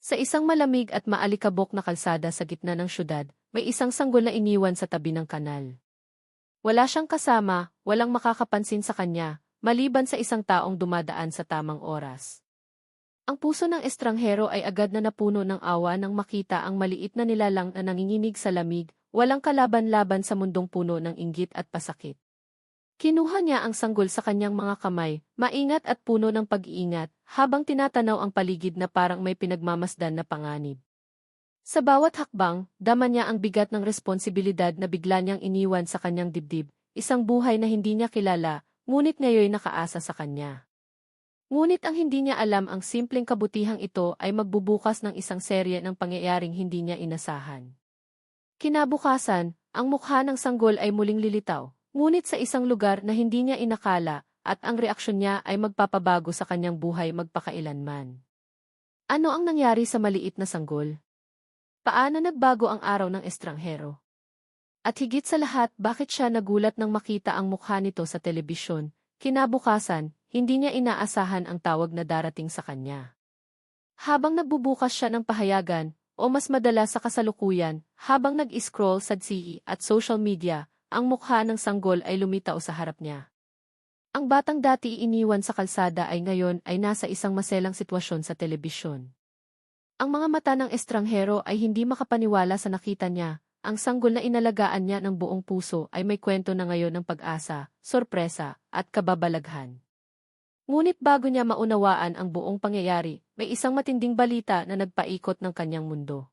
Sa isang malamig at maalikabok na kalsada sa gitna ng syudad, may isang sanggol na iniwan sa tabi ng kanal. Wala siyang kasama, walang makakapansin sa kanya, maliban sa isang taong dumadaan sa tamang oras. Ang puso ng estranghero ay agad na napuno ng awa nang makita ang maliit na nilalang na nanginginig sa lamig, walang kalaban-laban sa mundong puno ng inggit at pasakit. Kinuha niya ang sanggol sa kanyang mga kamay, maingat at puno ng pag-iingat, habang tinatanaw ang paligid na parang may pinagmamasdan na panganib. Sa bawat hakbang, dama niya ang bigat ng responsibilidad na bigla niyang iniwan sa kanyang dibdib, isang buhay na hindi niya kilala, ngunit ngayon nakaasa sa kanya. Ngunit ang hindi niya alam ang simpleng kabutihang ito ay magbubukas ng isang serye ng pangyayaring hindi niya inasahan. Kinabukasan, ang mukha ng sanggol ay muling lilitaw, Ngunit sa isang lugar na hindi niya inakala, at ang reaksyon niya ay magpapabago sa kanyang buhay magpakailanman. Ano ang nangyari sa maliit na sanggol? Paano nagbago ang araw ng estranghero? At higit sa lahat, bakit siya nagulat nang makita ang mukha nito sa telebisyon? Kinabukasan, hindi niya inaasahan ang tawag na darating sa kanya. Habang nagbubukas siya ng pahayagan, o mas madalas sa kasalukuyan, habang nag-scroll sa CE at social media, ang mukha ng sanggol ay lumitaw sa harap niya. Ang batang dati iniwan sa kalsada ay ngayon ay nasa isang maselang sitwasyon sa telebisyon. Ang mga mata ng estranghero ay hindi makapaniwala sa nakita niya, ang sanggol na inalagaan niya ng buong puso ay may kwento na ngayon ng pag-asa, sorpresa, at kababalaghan. Ngunit bago niya maunawaan ang buong pangyayari, may isang matinding balita na nagpaikot ng kanyang mundo.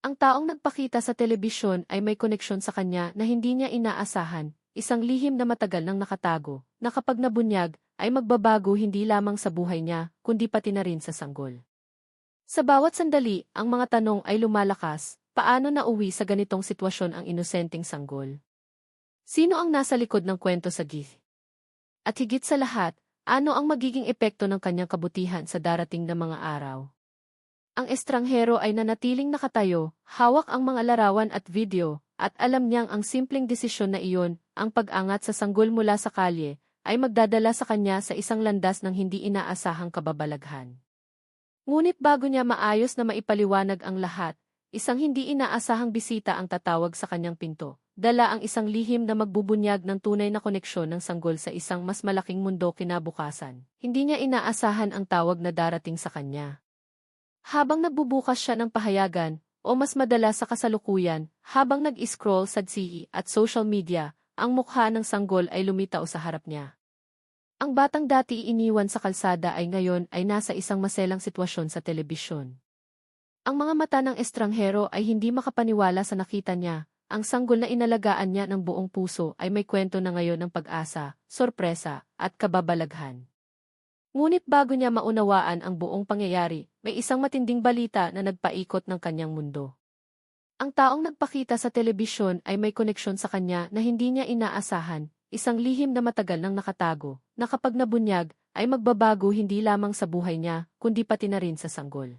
Ang taong nagpakita sa telebisyon ay may koneksyon sa kanya na hindi niya inaasahan, isang lihim na matagal nang nakatago, na kapag nabunyag, ay magbabago hindi lamang sa buhay niya, kundi pati na rin sa sanggol. Sa bawat sandali, ang mga tanong ay lumalakas, paano nauwi sa ganitong sitwasyon ang inosenteng sanggol? Sino ang nasa likod ng kwento sa gith? At higit sa lahat, ano ang magiging epekto ng kanyang kabutihan sa darating na mga araw? Ang estranghero ay nanatiling nakatayo, hawak ang mga larawan at video, at alam niyang ang simpleng desisyon na iyon, ang pag-angat sa sanggol mula sa kalye, ay magdadala sa kanya sa isang landas ng hindi inaasahang kababalaghan. Ngunit bago niya maayos na maipaliwanag ang lahat, isang hindi inaasahang bisita ang tatawag sa kanyang pinto. Dala ang isang lihim na magbubunyag ng tunay na koneksyon ng sanggol sa isang mas malaking mundo kinabukasan. Hindi niya inaasahan ang tawag na darating sa kanya. Habang nagbubukas siya ng pahayagan, o mas madalas sa kasalukuyan, habang nag-scroll sa CE at social media, ang mukha ng sanggol ay lumitaw sa harap niya. Ang batang dati iniwan sa kalsada ay ngayon ay nasa isang maselang sitwasyon sa telebisyon. Ang mga mata ng estranghero ay hindi makapaniwala sa nakita niya, ang sanggol na inalagaan niya ng buong puso ay may kwento na ngayon ng pag-asa, sorpresa, at kababalaghan. Ngunit bago niya maunawaan ang buong pangyayari, may isang matinding balita na nagpaikot ng kanyang mundo. Ang taong nagpakita sa telebisyon ay may koneksyon sa kanya na hindi niya inaasahan, isang lihim na matagal nang nakatago, na kapag nabunyag, ay magbabago hindi lamang sa buhay niya, kundi pati na rin sa sanggol.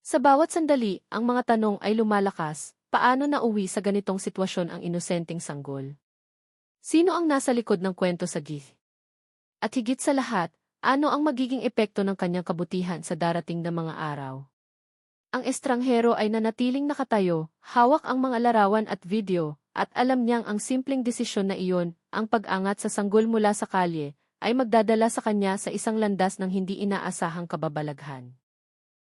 Sa bawat sandali, ang mga tanong ay lumalakas, paano nauwi sa ganitong sitwasyon ang inosenteng sanggol? Sino ang nasa likod ng kwento sa gith? At higit sa lahat, ano ang magiging epekto ng kanyang kabutihan sa darating na mga araw? Ang estranghero ay nanatiling nakatayo, hawak ang mga larawan at video, at alam niyang ang simpleng desisyon na iyon, ang pag-angat sa sanggol mula sa kalye, ay magdadala sa kanya sa isang landas ng hindi inaasahang kababalaghan.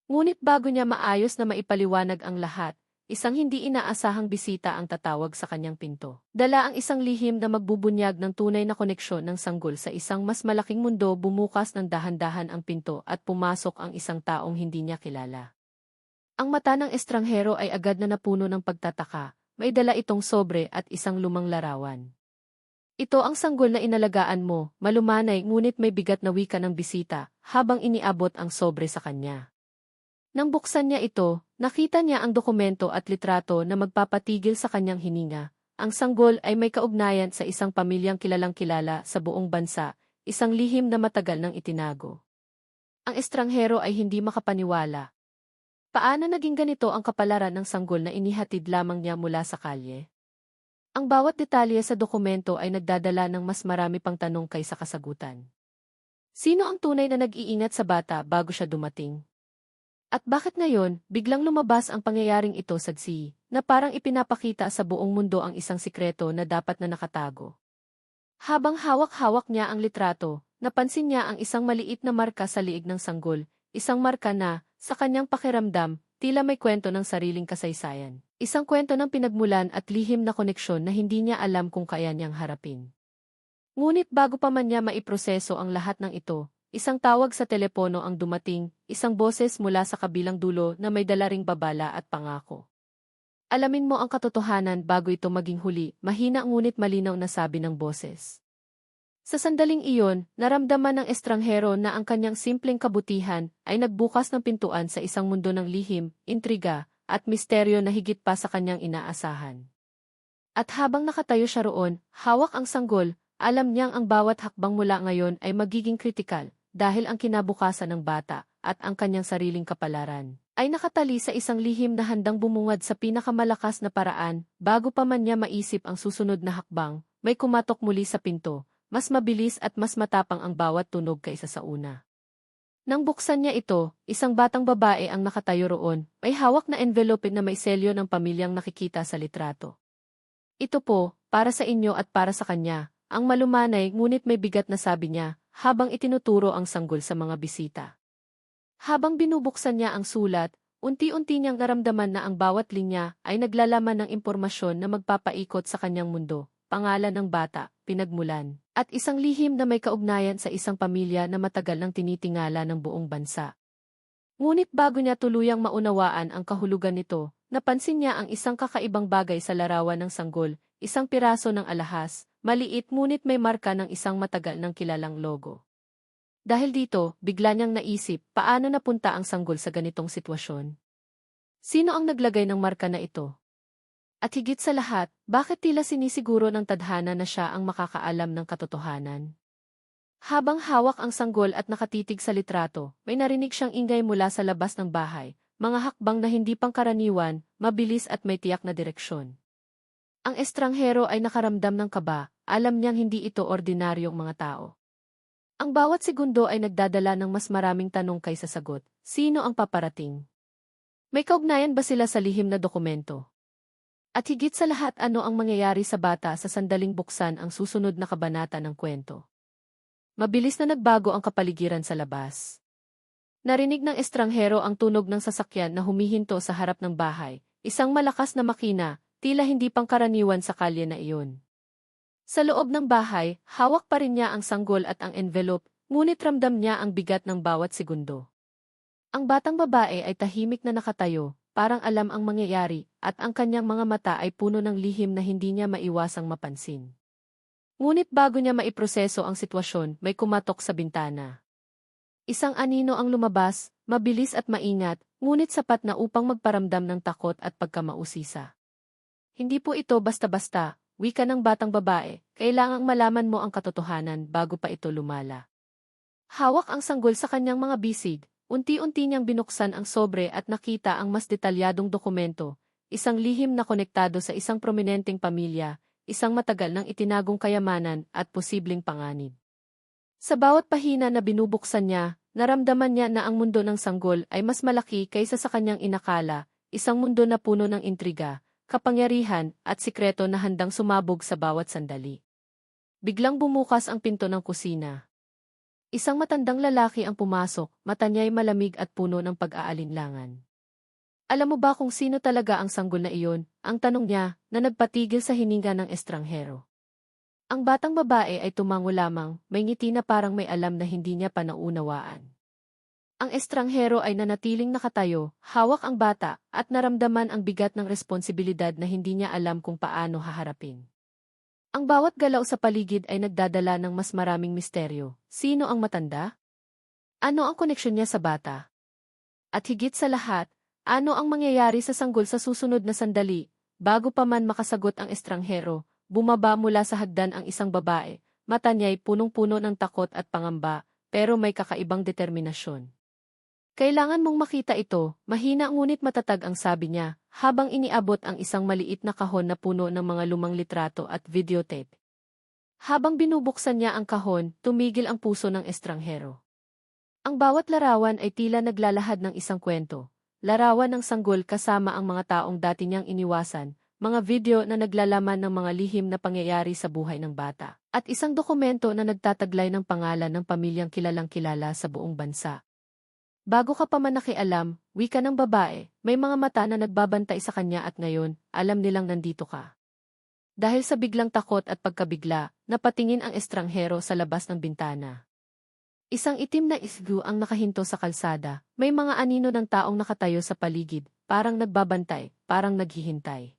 Ngunit bago niya maayos na maipaliwanag ang lahat, Isang hindi inaasahang bisita ang tatawag sa kanyang pinto. Dala ang isang lihim na magbubunyag ng tunay na koneksyon ng sanggol sa isang mas malaking mundo bumukas ng dahan-dahan ang pinto at pumasok ang isang taong hindi niya kilala. Ang mata ng estranghero ay agad na napuno ng pagtataka, may dala itong sobre at isang lumang larawan. Ito ang sanggol na inalagaan mo, malumanay ngunit may bigat na wika ng bisita, habang iniabot ang sobre sa kanya. Nang buksan niya ito, nakita niya ang dokumento at litrato na magpapatigil sa kanyang hininga. Ang sanggol ay may kaugnayan sa isang pamilyang kilalang kilala sa buong bansa, isang lihim na matagal nang itinago. Ang estranghero ay hindi makapaniwala. Paano naging ganito ang kapalaran ng sanggol na inihatid lamang niya mula sa kalye? Ang bawat detalye sa dokumento ay nagdadala ng mas marami pang tanong kaysa kasagutan. Sino ang tunay na nag-iingat sa bata bago siya dumating? At bakit ngayon, biglang lumabas ang pangyayaring ito sa Xi, na parang ipinapakita sa buong mundo ang isang sikreto na dapat na nakatago. Habang hawak-hawak niya ang litrato, napansin niya ang isang maliit na marka sa liig ng sanggol, isang marka na, sa kanyang pakiramdam, tila may kwento ng sariling kasaysayan. Isang kwento ng pinagmulan at lihim na koneksyon na hindi niya alam kung kaya niyang harapin. Ngunit bago pa man niya maiproseso ang lahat ng ito, isang tawag sa telepono ang dumating, isang boses mula sa kabilang dulo na may dala ring babala at pangako. Alamin mo ang katotohanan bago ito maging huli, mahina ngunit malinaw na sabi ng boses. Sa sandaling iyon, naramdaman ng estranghero na ang kanyang simpleng kabutihan ay nagbukas ng pintuan sa isang mundo ng lihim, intriga, at misteryo na higit pa sa kanyang inaasahan. At habang nakatayo siya roon, hawak ang sanggol, alam niyang ang bawat hakbang mula ngayon ay magiging kritikal, dahil ang kinabukasan ng bata, at ang kanyang sariling kapalaran, ay nakatali sa isang lihim na handang bumungad sa pinakamalakas na paraan, bago pa man niya maisip ang susunod na hakbang, may kumatok muli sa pinto, mas mabilis at mas matapang ang bawat tunog kaysa sa una. Nang buksan niya ito, isang batang babae ang nakatayo roon, may hawak na envelope na may selyo ng pamilyang nakikita sa litrato. Ito po, para sa inyo at para sa kanya, ang malumanay ngunit may bigat na sabi niya, habang itinuturo ang sanggol sa mga bisita. Habang binubuksan niya ang sulat, unti-unti niyang naramdaman na ang bawat linya ay naglalaman ng impormasyon na magpapaikot sa kanyang mundo, pangalan ng bata, pinagmulan, at isang lihim na may kaugnayan sa isang pamilya na matagal nang tinitingala ng buong bansa. Ngunit bago niya tuluyang maunawaan ang kahulugan nito, napansin niya ang isang kakaibang bagay sa larawan ng sanggol, isang piraso ng alahas, maliit ngunit may marka ng isang matagal ng kilalang logo. Dahil dito, bigla niyang naisip paano napunta ang sanggol sa ganitong sitwasyon. Sino ang naglagay ng marka na ito? At higit sa lahat, bakit tila sinisiguro ng tadhana na siya ang makakaalam ng katotohanan? Habang hawak ang sanggol at nakatitig sa litrato, may narinig siyang ingay mula sa labas ng bahay, mga hakbang na hindi pangkaraniwan, mabilis at may tiyak na direksyon. Ang estranghero ay nakaramdam ng kaba, alam niyang hindi ito ordinaryong mga tao. Ang bawat segundo ay nagdadala ng mas maraming tanong kaysa sagot, sino ang paparating? May kaugnayan ba sila sa lihim na dokumento? At higit sa lahat ano ang mangyayari sa bata sa sandaling buksan ang susunod na kabanata ng kwento. Mabilis na nagbago ang kapaligiran sa labas. Narinig ng estranghero ang tunog ng sasakyan na humihinto sa harap ng bahay, isang malakas na makina, tila hindi pangkaraniwan sa kalye na iyon. Sa loob ng bahay, hawak pa rin niya ang sanggol at ang envelope, ngunit ramdam niya ang bigat ng bawat segundo. Ang batang babae ay tahimik na nakatayo, parang alam ang mangyayari, at ang kanyang mga mata ay puno ng lihim na hindi niya maiwasang mapansin. Ngunit bago niya maiproseso ang sitwasyon, may kumatok sa bintana. Isang anino ang lumabas, mabilis at maingat, ngunit sapat na upang magparamdam ng takot at pagkamausisa. Hindi po ito basta-basta, wika ng batang babae, kailangang malaman mo ang katotohanan bago pa ito lumala. Hawak ang sanggol sa kanyang mga bisig, Unti-unti niyang binuksan ang sobre at nakita ang mas detalyadong dokumento, isang lihim na konektado sa isang prominenteng pamilya, isang matagal ng itinagong kayamanan at posibleng panganib. Sa bawat pahina na binubuksan niya, naramdaman niya na ang mundo ng sanggol ay mas malaki kaysa sa kanyang inakala, isang mundo na puno ng intriga, kapangyarihan at sikreto na handang sumabog sa bawat sandali. Biglang bumukas ang pinto ng kusina. Isang matandang lalaki ang pumasok, mata niya'y malamig at puno ng pag-aalinlangan. Alam mo ba kung sino talaga ang sanggol na iyon? Ang tanong niya, na nagpatigil sa hininga ng estranghero. Ang batang babae ay tumango lamang, may ngiti na parang may alam na hindi niya pa naunawaan. Ang estranghero ay nanatiling nakatayo, hawak ang bata, at naramdaman ang bigat ng responsibilidad na hindi niya alam kung paano haharapin. Ang bawat galaw sa paligid ay nagdadala ng mas maraming misteryo. Sino ang matanda? Ano ang koneksyon niya sa bata? At higit sa lahat, ano ang mangyayari sa sanggol sa susunod na sandali? Bago pa man makasagot ang estranghero, bumaba mula sa hagdan ang isang babae. Mata niya'y punong-puno ng takot at pangamba, pero may kakaibang determinasyon. Kailangan mong makita ito, mahina ngunit matatag ang sabi niya, habang iniabot ang isang maliit na kahon na puno ng mga lumang litrato at videotape. Habang binubuksan niya ang kahon, tumigil ang puso ng estranghero. Ang bawat larawan ay tila naglalahad ng isang kwento. Larawan ng sanggol kasama ang mga taong dati niyang iniwasan, mga video na naglalaman ng mga lihim na pangyayari sa buhay ng bata, at isang dokumento na nagtataglay ng pangalan ng pamilyang kilalang kilala sa buong bansa. Bago ka pa man nakialam, wika ng babae, may mga mata na nagbabantay sa kanya at ngayon, alam nilang nandito ka. Dahil sa biglang takot at pagkabigla, napatingin ang estranghero sa labas ng bintana. Isang itim na isgu ang nakahinto sa kalsada, may mga anino ng taong nakatayo sa paligid, parang nagbabantay, parang naghihintay.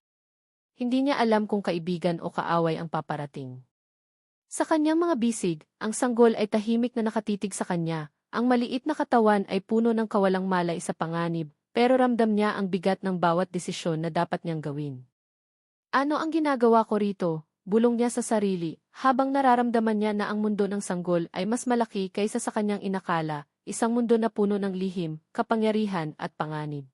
Hindi niya alam kung kaibigan o kaaway ang paparating. Sa kanyang mga bisig, ang sanggol ay tahimik na nakatitig sa kanya, ang maliit na katawan ay puno ng kawalang malay sa panganib, pero ramdam niya ang bigat ng bawat desisyon na dapat niyang gawin. Ano ang ginagawa ko rito? bulong niya sa sarili, habang nararamdaman niya na ang mundo ng sanggol ay mas malaki kaysa sa kanyang inakala, isang mundo na puno ng lihim, kapangyarihan at panganib.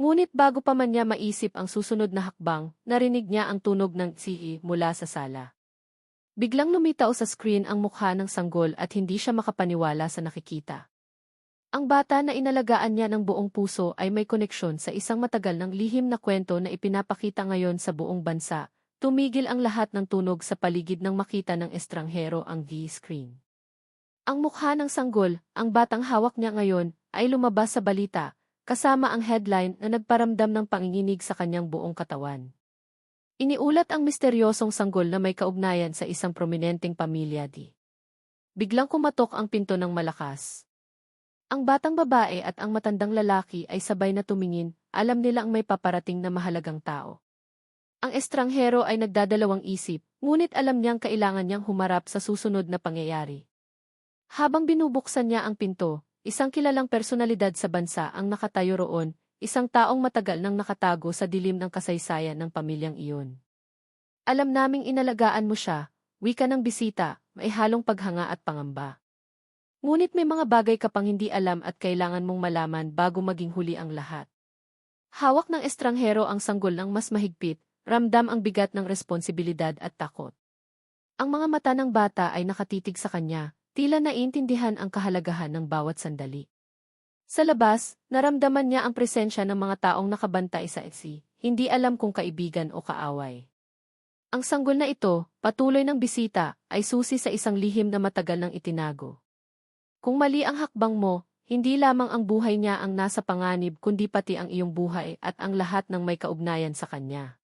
Ngunit bago pa man niya maisip ang susunod na hakbang, narinig niya ang tunog ng tsihi mula sa sala. Biglang lumitaw sa screen ang mukha ng sanggol at hindi siya makapaniwala sa nakikita. Ang bata na inalagaan niya ng buong puso ay may koneksyon sa isang matagal ng lihim na kwento na ipinapakita ngayon sa buong bansa, Tumigil ang lahat ng tunog sa paligid nang makita ng estranghero ang V-screen. Ang mukha ng sanggol, ang batang hawak niya ngayon, ay lumabas sa balita, kasama ang headline na nagparamdam ng panginginig sa kanyang buong katawan. Iniulat ang misteryosong sanggol na may kaugnayan sa isang prominenteng pamilya di. Biglang kumatok ang pinto ng malakas. Ang batang babae at ang matandang lalaki ay sabay na tumingin, alam nila ang may paparating na mahalagang tao. Ang estranghero ay nagdadalawang isip, ngunit alam niyang kailangan niyang humarap sa susunod na pangyayari. Habang binubuksan niya ang pinto, isang kilalang personalidad sa bansa ang nakatayo roon, isang taong matagal nang nakatago sa dilim ng kasaysayan ng pamilyang iyon. Alam naming inalagaan mo siya, wika ng bisita, may halong paghanga at pangamba. Ngunit may mga bagay ka pang hindi alam at kailangan mong malaman bago maging huli ang lahat. Hawak ng estranghero ang sanggol ng mas mahigpit, Ramdam ang bigat ng responsibilidad at takot. Ang mga mata ng bata ay nakatitig sa kanya, tila naiintindihan ang kahalagahan ng bawat sandali. Sa labas, naramdaman niya ang presensya ng mga taong nakabantay sa ETSI, hindi alam kung kaibigan o kaaway. Ang sanggol na ito, patuloy ng bisita, ay susi sa isang lihim na matagal nang itinago. Kung mali ang hakbang mo, hindi lamang ang buhay niya ang nasa panganib kundi pati ang iyong buhay at ang lahat ng may kaugnayan sa kanya.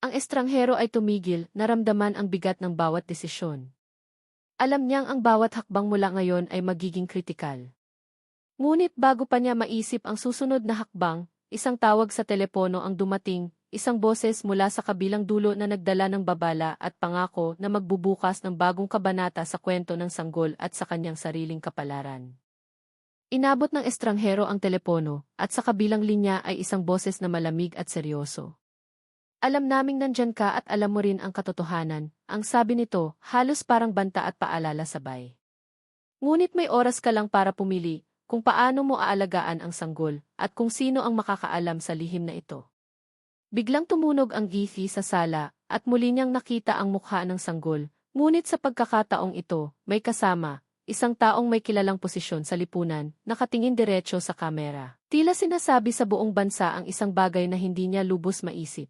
Ang estranghero ay tumigil, naramdaman ang bigat ng bawat desisyon. Alam niyang ang bawat hakbang mula ngayon ay magiging kritikal. Ngunit bago pa niya maisip ang susunod na hakbang, isang tawag sa telepono ang dumating, isang boses mula sa kabilang dulo na nagdala ng babala at pangako na magbubukas ng bagong kabanata sa kwento ng sanggol at sa kanyang sariling kapalaran. Inabot ng estranghero ang telepono, at sa kabilang linya ay isang boses na malamig at seryoso. Alam naming nandyan ka at alam mo rin ang katotohanan, ang sabi nito, halos parang banta at paalala sabay. Ngunit may oras ka lang para pumili, kung paano mo aalagaan ang sanggol, at kung sino ang makakaalam sa lihim na ito. Biglang tumunog ang githi sa sala, at muli niyang nakita ang mukha ng sanggol, ngunit sa pagkakataong ito, may kasama, isang taong may kilalang posisyon sa lipunan, nakatingin diretsyo sa kamera. Tila sinasabi sa buong bansa ang isang bagay na hindi niya lubos maisip.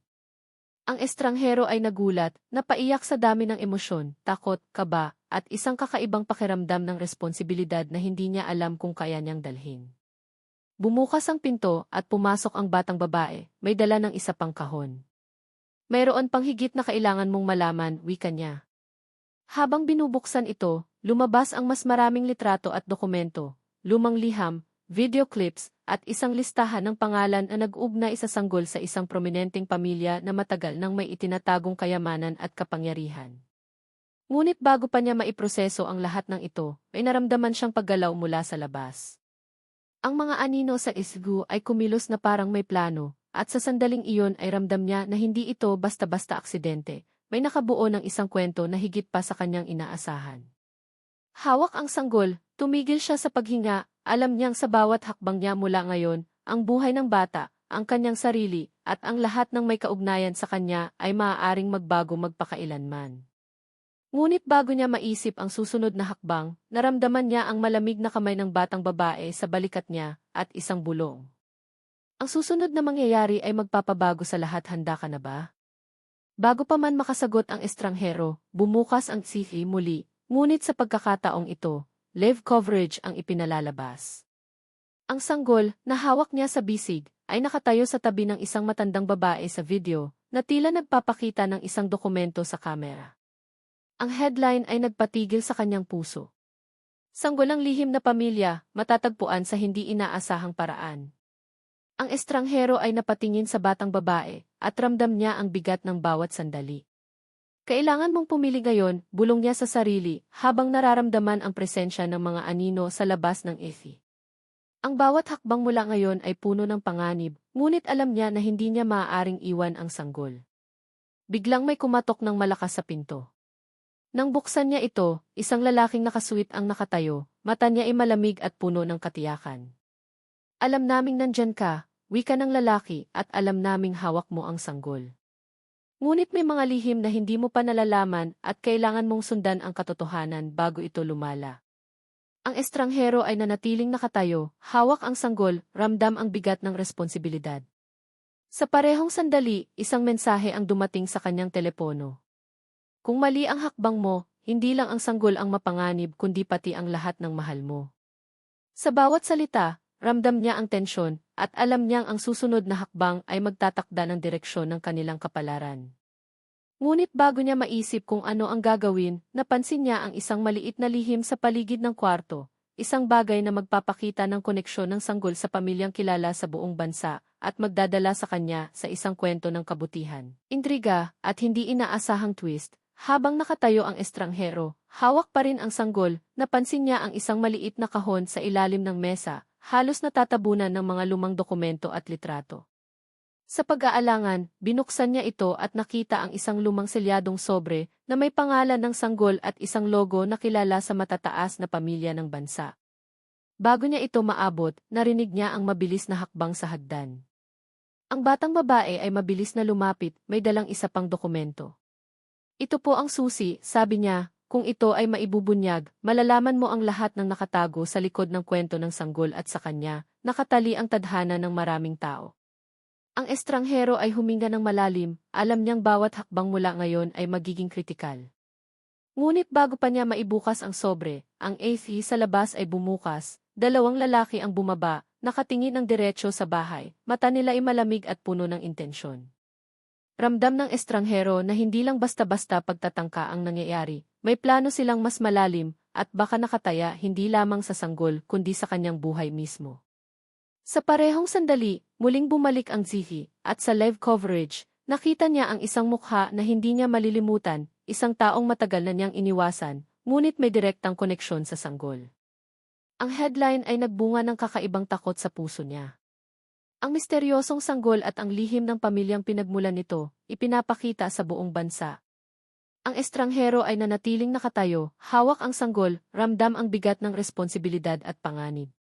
Ang estranghero ay nagulat, napaiyak sa dami ng emosyon, takot, kaba, at isang kakaibang pakiramdam ng responsibilidad na hindi niya alam kung kaya niyang dalhin. Bumukas ang pinto at pumasok ang batang babae, may dala ng isa pang kahon. Mayroon pang higit na kailangan mong malaman, wika niya. Habang binubuksan ito, lumabas ang mas maraming litrato at dokumento, lumang liham, video clips, at isang listahan ng pangalan na nag-ugnay sa sanggol sa isang prominenteng pamilya na matagal nang may itinatagong kayamanan at kapangyarihan. Ngunit bago pa niya maiproseso ang lahat ng ito, ay naramdaman siyang paggalaw mula sa labas. Ang mga anino sa isgu ay kumilos na parang may plano, at sa sandaling iyon ay ramdam niya na hindi ito basta-basta aksidente, may nakabuo ng isang kwento na higit pa sa kanyang inaasahan. Hawak ang sanggol, tumigil siya sa paghinga alam niyang sa bawat hakbang niya mula ngayon, ang buhay ng bata, ang kanyang sarili, at ang lahat ng may kaugnayan sa kanya ay maaaring magbago magpakailanman. Ngunit bago niya maisip ang susunod na hakbang, naramdaman niya ang malamig na kamay ng batang babae sa balikat niya at isang bulong. Ang susunod na mangyayari ay magpapabago sa lahat handa ka na ba? Bago pa man makasagot ang estranghero, bumukas ang CV muli, ngunit sa pagkakataong ito, live coverage ang ipinalalabas. Ang sanggol, na hawak niya sa bisig, ay nakatayo sa tabi ng isang matandang babae sa video, na tila nagpapakita ng isang dokumento sa kamera. Ang headline ay nagpatigil sa kanyang puso. Sanggolang lihim na pamilya, matatagpuan sa hindi inaasahang paraan. Ang estranghero ay napatingin sa batang babae, at ramdam niya ang bigat ng bawat sandali. Kailangan mong pumili ngayon, bulong niya sa sarili, habang nararamdaman ang presensya ng mga anino sa labas ng Effie. Ang bawat hakbang mula ngayon ay puno ng panganib, ngunit alam niya na hindi niya maaaring iwan ang sanggol. Biglang may kumatok ng malakas sa pinto. Nang buksan niya ito, isang lalaking nakasuit ang nakatayo, mata niya ay malamig at puno ng katiyakan. Alam naming nandyan ka, wika ng lalaki, at alam naming hawak mo ang sanggol. Ngunit may mga lihim na hindi mo pa nalalaman at kailangan mong sundan ang katotohanan bago ito lumala. Ang estranghero ay nanatiling nakatayo, hawak ang sanggol, ramdam ang bigat ng responsibilidad. Sa parehong sandali, isang mensahe ang dumating sa kanyang telepono. Kung mali ang hakbang mo, hindi lang ang sanggol ang mapanganib kundi pati ang lahat ng mahal mo. Sa bawat salita, ramdam niya ang tensyon, at alam niyang ang susunod na hakbang ay magtatakda ng direksyon ng kanilang kapalaran. Ngunit bago niya maisip kung ano ang gagawin, napansin niya ang isang maliit na lihim sa paligid ng kwarto, isang bagay na magpapakita ng koneksyon ng sanggol sa pamilyang kilala sa buong bansa at magdadala sa kanya sa isang kwento ng kabutihan. Intriga at hindi inaasahang twist, habang nakatayo ang estranghero, hawak pa rin ang sanggol, napansin niya ang isang maliit na kahon sa ilalim ng mesa, halos natatabunan ng mga lumang dokumento at litrato. Sa pag-aalangan, binuksan niya ito at nakita ang isang lumang selyadong sobre na may pangalan ng sanggol at isang logo na kilala sa matataas na pamilya ng bansa. Bago niya ito maabot, narinig niya ang mabilis na hakbang sa hagdan. Ang batang babae ay mabilis na lumapit, may dalang isa pang dokumento. Ito po ang susi, sabi niya, kung ito ay maibubunyag, malalaman mo ang lahat ng nakatago sa likod ng kwento ng sanggol at sa kanya, nakatali ang tadhana ng maraming tao. Ang estranghero ay huminga ng malalim, alam niyang bawat hakbang mula ngayon ay magiging kritikal. Ngunit bago pa niya maibukas ang sobre, ang AC sa labas ay bumukas, dalawang lalaki ang bumaba, nakatingin ng diretsyo sa bahay, mata nila ay malamig at puno ng intensyon. Ramdam ng estranghero na hindi lang basta-basta pagtatangka ang nangyayari, may plano silang mas malalim, at baka nakataya hindi lamang sa sanggol kundi sa kanyang buhay mismo. Sa parehong sandali, muling bumalik ang Zihi, at sa live coverage, nakita niya ang isang mukha na hindi niya malilimutan, isang taong matagal na niyang iniwasan, ngunit may direktang koneksyon sa sanggol. Ang headline ay nagbunga ng kakaibang takot sa puso niya. Ang misteryosong sanggol at ang lihim ng pamilyang pinagmulan nito, ipinapakita sa buong bansa, ang estranghero ay nanatiling nakatayo, hawak ang sanggol, ramdam ang bigat ng responsibilidad at panganib.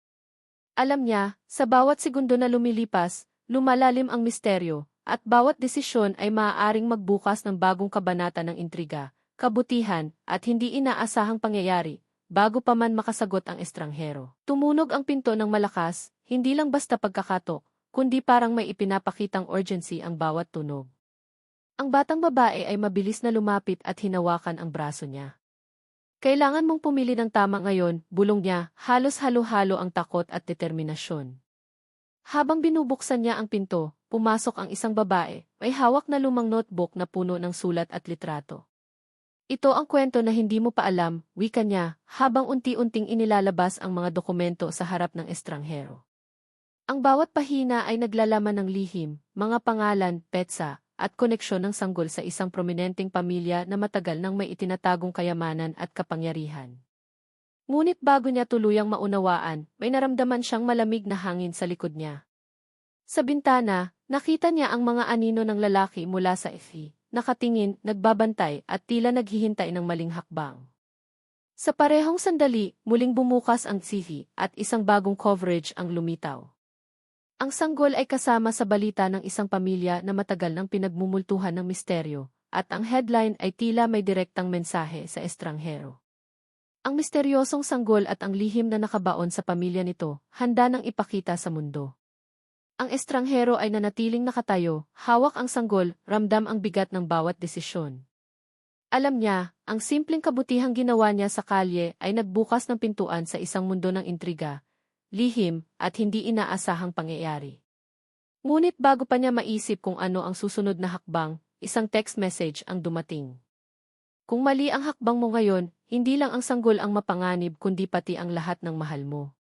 Alam niya, sa bawat segundo na lumilipas, lumalalim ang misteryo, at bawat desisyon ay maaaring magbukas ng bagong kabanata ng intriga, kabutihan, at hindi inaasahang pangyayari, bago pa man makasagot ang estranghero. Tumunog ang pinto ng malakas, hindi lang basta pagkakatok, kundi parang may ipinapakitang urgency ang bawat tunog. Ang batang babae ay mabilis na lumapit at hinawakan ang braso niya. Kailangan mong pumili ng tama ngayon, bulong niya, halos halo-halo ang takot at determinasyon. Habang binubuksan niya ang pinto, pumasok ang isang babae, may hawak na lumang notebook na puno ng sulat at litrato. Ito ang kwento na hindi mo pa alam, wika niya, habang unti-unting inilalabas ang mga dokumento sa harap ng estranghero. Ang bawat pahina ay naglalaman ng lihim, mga pangalan, petsa, at koneksyon ng sanggol sa isang prominenteng pamilya na matagal nang may itinatagong kayamanan at kapangyarihan. Ngunit bago niya tuluyang maunawaan, may naramdaman siyang malamig na hangin sa likod niya. Sa bintana, nakita niya ang mga anino ng lalaki mula sa Effie, nakatingin, nagbabantay at tila naghihintay ng maling hakbang. Sa parehong sandali, muling bumukas ang TV at isang bagong coverage ang lumitaw. Ang sanggol ay kasama sa balita ng isang pamilya na matagal nang pinagmumultuhan ng misteryo, at ang headline ay tila may direktang mensahe sa estranghero. Ang misteryosong sanggol at ang lihim na nakabaon sa pamilya nito, handa nang ipakita sa mundo. Ang estranghero ay nanatiling nakatayo, hawak ang sanggol, ramdam ang bigat ng bawat desisyon. Alam niya, ang simpleng kabutihang ginawa niya sa kalye ay nagbukas ng pintuan sa isang mundo ng intriga, lihim, at hindi inaasahang pangyayari. Ngunit bago pa niya maisip kung ano ang susunod na hakbang, isang text message ang dumating. Kung mali ang hakbang mo ngayon, hindi lang ang sanggol ang mapanganib kundi pati ang lahat ng mahal mo.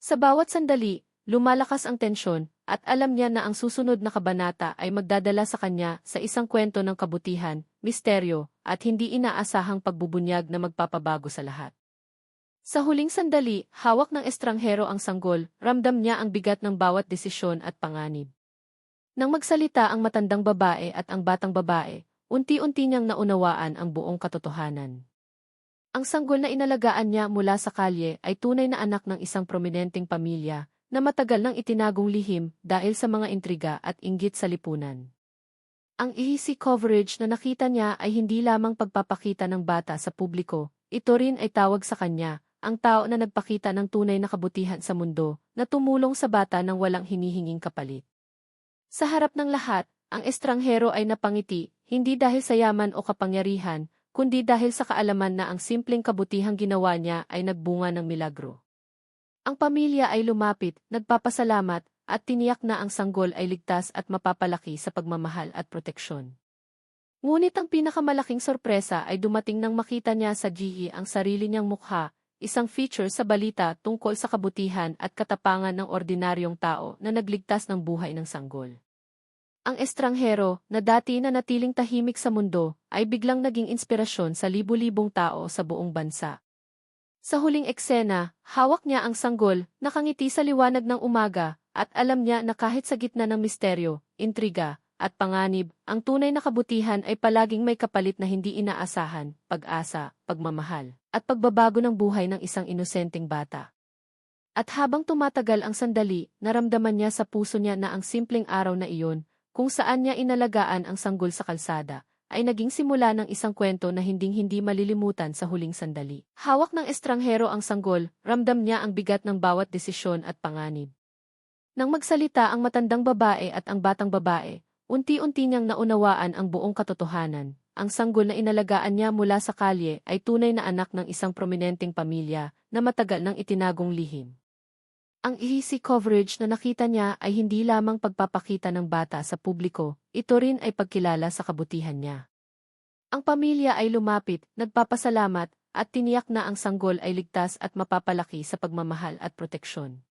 Sa bawat sandali, lumalakas ang tensyon, at alam niya na ang susunod na kabanata ay magdadala sa kanya sa isang kwento ng kabutihan, misteryo, at hindi inaasahang pagbubunyag na magpapabago sa lahat. Sa huling sandali, hawak ng estranghero ang sanggol, ramdam niya ang bigat ng bawat desisyon at panganib. Nang magsalita ang matandang babae at ang batang babae, unti-unti niyang naunawaan ang buong katotohanan. Ang sanggol na inalagaan niya mula sa kalye ay tunay na anak ng isang prominenteng pamilya na matagal nang itinagong lihim dahil sa mga intriga at inggit sa lipunan. Ang easy coverage na nakita niya ay hindi lamang pagpapakita ng bata sa publiko, ito rin ay tawag sa kanya, ang tao na nagpakita ng tunay na kabutihan sa mundo, na tumulong sa bata ng walang hinihinging kapalit. Sa harap ng lahat, ang estranghero ay napangiti, hindi dahil sa yaman o kapangyarihan, kundi dahil sa kaalaman na ang simpleng kabutihang ginawa niya ay nagbunga ng milagro. Ang pamilya ay lumapit, nagpapasalamat, at tiniyak na ang sanggol ay ligtas at mapapalaki sa pagmamahal at proteksyon. Ngunit ang pinakamalaking sorpresa ay dumating nang makita niya sa GE ang sarili niyang mukha, isang feature sa balita tungkol sa kabutihan at katapangan ng ordinaryong tao na nagligtas ng buhay ng sanggol. Ang estranghero, na dati na natiling tahimik sa mundo, ay biglang naging inspirasyon sa libu-libong tao sa buong bansa. Sa huling eksena, hawak niya ang sanggol, nakangiti sa liwanag ng umaga, at alam niya na kahit sa gitna ng misteryo, intriga, at panganib, ang tunay na kabutihan ay palaging may kapalit na hindi inaasahan, pag-asa, pagmamahal, at pagbabago ng buhay ng isang inosenteng bata. At habang tumatagal ang sandali, naramdaman niya sa puso niya na ang simpleng araw na iyon, kung saan niya inalagaan ang sanggol sa kalsada, ay naging simula ng isang kwento na hinding-hindi malilimutan sa huling sandali. Hawak ng estranghero ang sanggol, ramdam niya ang bigat ng bawat desisyon at panganib. Nang magsalita ang matandang babae at ang batang babae, unti-unti niyang naunawaan ang buong katotohanan. Ang sanggol na inalagaan niya mula sa kalye ay tunay na anak ng isang prominenteng pamilya na matagal nang itinagong lihim. Ang easy coverage na nakita niya ay hindi lamang pagpapakita ng bata sa publiko, ito rin ay pagkilala sa kabutihan niya. Ang pamilya ay lumapit, nagpapasalamat, at tiniyak na ang sanggol ay ligtas at mapapalaki sa pagmamahal at proteksyon.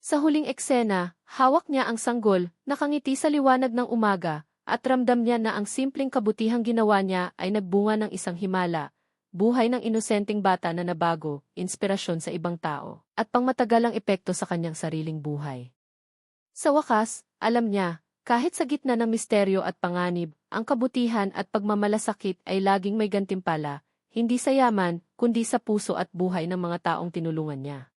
Sa huling eksena, hawak niya ang sanggol, nakangiti sa liwanag ng umaga, at ramdam niya na ang simpleng kabutihang ginawa niya ay nagbunga ng isang himala, buhay ng inosenteng bata na nabago, inspirasyon sa ibang tao, at pangmatagalang epekto sa kanyang sariling buhay. Sa wakas, alam niya, kahit sa gitna ng misteryo at panganib, ang kabutihan at pagmamalasakit ay laging may gantimpala, hindi sa yaman, kundi sa puso at buhay ng mga taong tinulungan niya.